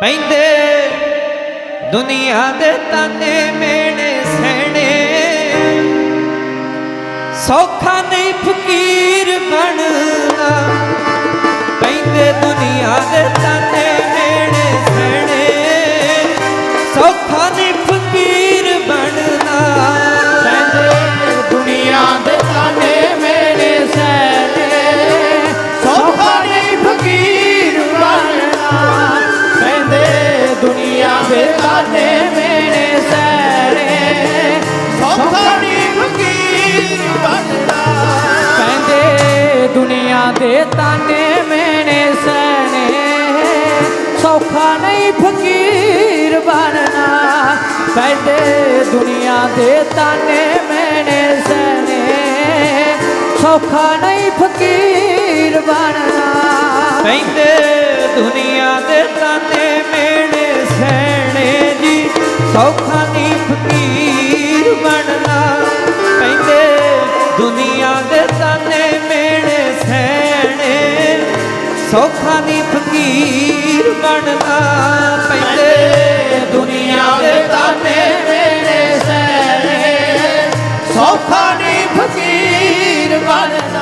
ਪੈਂਦੇ ਦੁਨੀਆ ਦੇ ਤਾਨੇ ਮੇਣੇ ਸਹਿਣੇ। ਸੌਖਾ ਨਹੀਂ ਫਕੀਰ ਬਣਨਾ ਪੈਂਦੇ ਦੁਨੀਆ ਦੇ ਤਾਨੇ ਦੇ ਤਾਨੇ ਮੇਰੇ ਸਹਿਣੇ ਸੌਖਾ ਨਹੀਂ ਫਕੀਰ ਬਣਨਾ ਕਹਿੰਦੇ, ਦੁਨੀਆ ਦੇ ਤਾਨੇ ਮੇਰੇ ਸਹਿਣੇ ਸੌਖਾ ਨਹੀਂ ਫਕੀਰ ਬਣਨਾ। ਕਹਿੰਦੇ, ਦੁਨੀਆ ਦੇ ਤਾਨੇ ਮੈਨੇ ਸਹਨੇ ਸੌਖਾ ਨਹੀਂ ਫਕੀਰ ਬਣਨਾ। ਪੈਂਦੇ ਦੁਨੀਆ ਦੇ ਤਾਨੇ ਸੌਖਾ ਨਹੀਂ ਫਕੀਰ ਬਣਨਾ। ਕਹਿੰਦੇ ਦੁਨੀਆ ਦੇ ਤਾਨੇ ਮੇਣੇ ਸਹਿਣੇ। ਸੌਖਾ ਨਹੀਂ ਫਕੀਰ ਬਣਨਾ। ਕਹਿੰਦੇ ਦੁਨੀਆ ਦੇ ਤਾਨੇ ਮੇਣੇ ਸਹਿਣੇ। ਸੌਖਾ ਨਹੀਂ ਫਕੀਰ ਬਣਨਾ।